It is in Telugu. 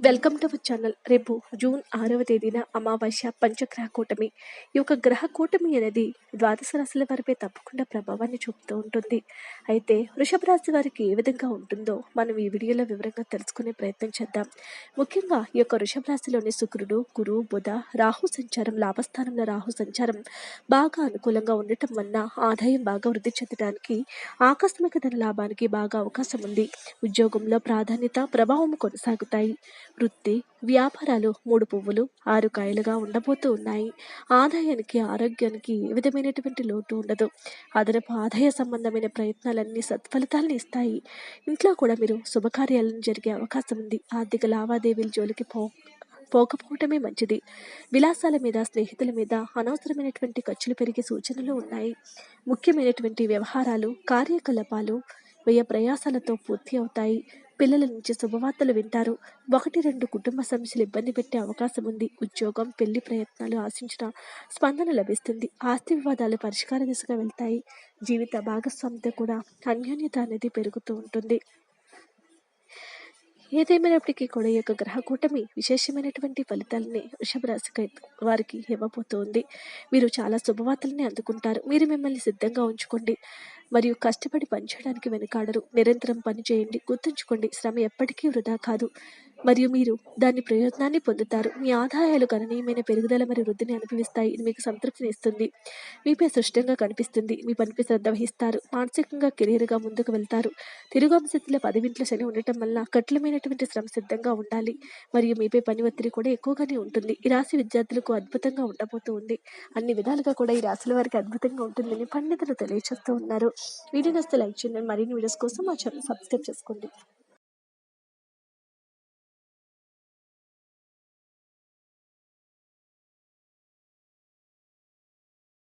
Welcome to our channel. రేపు జూన్ ఆరవ తేదీన అమావాస్య పంచగ్రహ కూటమి. ఈ యొక్క గ్రహ కూటమి అనేది ద్వాదశ రాశుల వారిపై తప్పకుండా ప్రభావాన్ని చూపుతూ ఉంటుంది. అయితే వృషభ రాశి వారికి ఏ విధంగా ఉంటుందో మనం ఈ వీడియోలో వివరంగా తెలుసుకునే ప్రయత్నం చేద్దాం. ముఖ్యంగా ఈ యొక్క వృషభ రాశిలోని శుక్రుడు గురు బుధ రాహు సంచారం లాభస్థానంలో రాహు సంచారం బాగా అనుకూలంగా ఉండటం వలన ఆదాయం బాగా వృద్ధి చెందడానికి ఆకస్మిక ధన లాభానికి బాగా అవకాశం ఉంది. ఉద్యోగంలో ప్రాధాన్యత ప్రభావం కొనసాగుతాయి. వృత్తి వ్యాపారాలు మూడు పువ్వులు ఆరు కాయలుగా ఉండబోతూ ఉన్నాయి. ఆదాయానికి ఆరోగ్యానికి ఏ విధమైనటువంటి లోటు ఉండదు. అదనపు ఆదాయ సంబంధమైన ప్రయత్నాలన్నీ సత్ఫలితాలను ఇస్తాయి. ఇంట్లో కూడా మీరు శుభకార్యాలను జరిగే అవకాశం ఉంది. ఆర్థిక లావాదేవీల జోలికి పో పోకపోవటమే మంచిది. విలాసాల మీద స్నేహితుల మీద అనవసరమైనటువంటి ఖర్చులు పెరిగే సూచనలు ఉన్నాయి. ముఖ్యమైనటువంటి వ్యవహారాలు కార్యకలాపాలు వ్యయ ప్రయాసాలతో పూర్తి అవుతాయి. పిల్లల నుంచి శుభవార్తలు వింటారు. ఒకటి రెండు కుటుంబ సమస్యలు ఇబ్బంది పెట్టే అవకాశం ఉంది. ఉద్యోగం పెళ్ళి ప్రయత్నాలు ఆశించిన స్పందన లభిస్తుంది. ఆస్తి వివాదాలు పరిష్కార దిశగా వెళ్తాయి. జీవిత భాగస్వామితో కూడా అన్యోన్యత అనేది పెరుగుతూ ఉంటుంది. ఏదేమైనప్పటికీ కూడా ఈ యొక్క గ్రహ కూటమి విశేషమైనటువంటి ఫలితాలని వృషభ రాశికి వారికి ఇవ్వబోతోంది. మీరు చాలా శుభవార్తలని అందుకుంటారు. మీరు మిమ్మల్ని సిద్ధంగా ఉంచుకోండి. మరియు కష్టపడి పనిచేయడానికి వెనుకాడరు. నిరంతరం పని చేయండి. గుర్తుంచుకోండి శ్రమ ఎప్పటికీ వృధా కాదు. మరియు మీరు దాని ప్రయోజనాన్ని పొందుతారు. మీ ఆదాయాలు గణనీయమైన పెరుగుదల మరియు వృద్ధిని అనుభవిస్తాయి. ఇది మీకు సంతృప్తిని ఇస్తుంది. మీపై సృష్టంగా కనిపిస్తుంది. మీ పనిపై శ్రద్ధ వహిస్తారు. మానసికంగా కెరీర్గా ముందుకు వెళ్తారు. తిరుగు స్థితిలో పదివింట్ల శని ఉండటం వల్ల కఠినమైనటువంటి శ్రమ సిద్ధంగా ఉండాలి. మరియు మీపై పని ఒత్తిడి కూడా ఎక్కువగానే ఉంటుంది. ఈ రాశి విద్యార్థులకు అద్భుతంగా ఉండబోతూ ఉంది. అన్ని విధాలుగా కూడా ఈ రాశుల వారికి అద్భుతంగా ఉంటుందని పండితులు తెలియజేస్తూ ఉన్నారు. వీడియో నస్తే లైక్ చేయండి. మరిన్ని వీడియోస్ కోసం మా ఛానల్ సబ్స్క్రైబ్ చేసుకోండి.